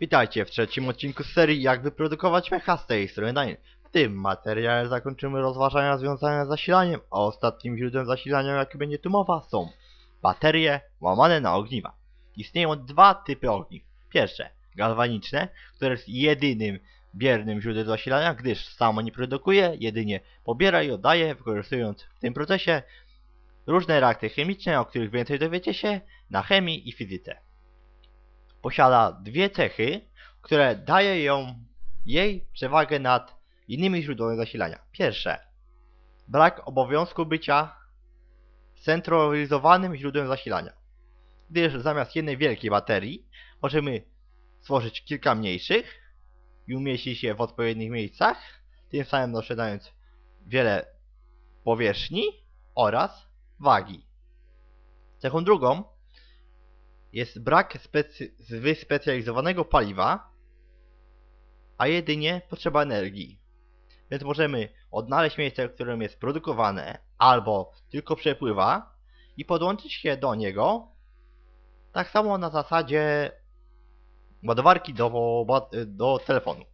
Witajcie w trzecim odcinku serii Jak wyprodukować mecha z tej strony Daniel. W tym materiale zakończymy rozważania związane z zasilaniem, a ostatnim źródłem zasilania, jaki będzie tu mowa, są baterie łamane na ogniwa. Istnieją dwa typy ogniw. Pierwsze, galwaniczne, które jest jedynym biernym źródłem zasilania, gdyż samo nie produkuje, jedynie pobiera i oddaje, wykorzystując w tym procesie różne reakcje chemiczne, o których więcej dowiecie się na chemii i fizyce posiada dwie cechy, które daje ją jej przewagę nad innymi źródłami zasilania. Pierwsze, brak obowiązku bycia centralizowanym źródłem zasilania. Gdyż zamiast jednej wielkiej baterii możemy stworzyć kilka mniejszych i umieścić je w odpowiednich miejscach, tym samym oszczędzając wiele powierzchni oraz wagi. Cechą drugą jest brak wyspecjalizowanego paliwa, a jedynie potrzeba energii. Więc możemy odnaleźć miejsce, w którym jest produkowane albo tylko przepływa i podłączyć się do niego tak samo na zasadzie ładowarki do, do telefonu.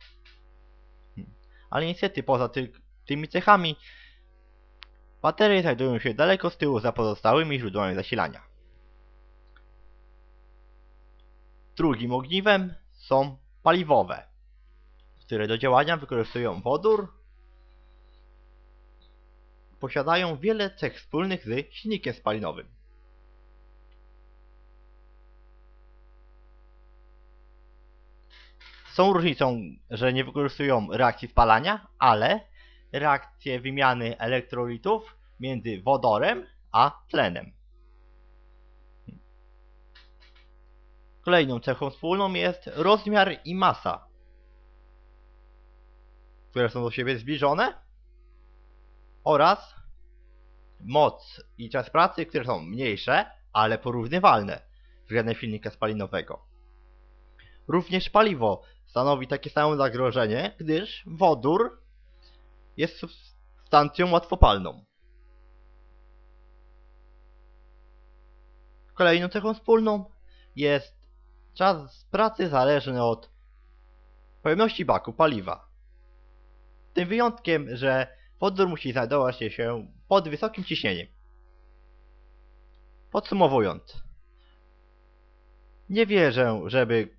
Hmm. Ale niestety poza ty, tymi cechami baterie znajdują się daleko z tyłu za pozostałymi źródłami zasilania. Drugim ogniwem są paliwowe, które do działania wykorzystują wodór. Posiadają wiele cech wspólnych z silnikiem spalinowym. Są różnicą, że nie wykorzystują reakcji spalania, ale reakcje wymiany elektrolitów między wodorem a tlenem. Kolejną cechą wspólną jest rozmiar i masa, które są do siebie zbliżone oraz moc i czas pracy, które są mniejsze, ale porównywalne względem silnika spalinowego. Również paliwo stanowi takie samo zagrożenie, gdyż wodór jest substancją łatwopalną. Kolejną cechą wspólną jest Czas pracy zależny od pojemności baku paliwa. Tym wyjątkiem, że wodór musi znajdować się pod wysokim ciśnieniem. Podsumowując, nie wierzę, żeby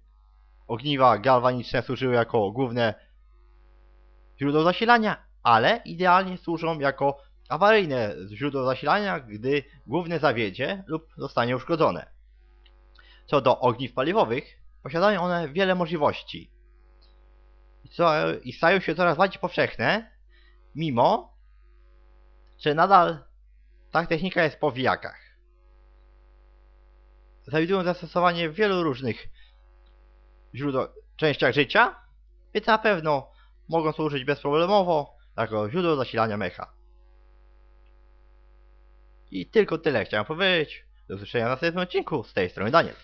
ogniwa galwaniczne służyły jako główne źródło zasilania, ale idealnie służą jako awaryjne źródło zasilania, gdy główne zawiedzie lub zostanie uszkodzone. Co do ogniw paliwowych, posiadają one wiele możliwości i, stają się coraz bardziej powszechne, mimo że nadal ta technika jest po wijakach. Znajdują zastosowanie w wielu różnych częściach życia, więc na pewno mogą służyć bezproblemowo jako źródło zasilania mecha. I tylko tyle chciałem powiedzieć. Do usłyszenia w następnym odcinku. Z tej strony Daniel.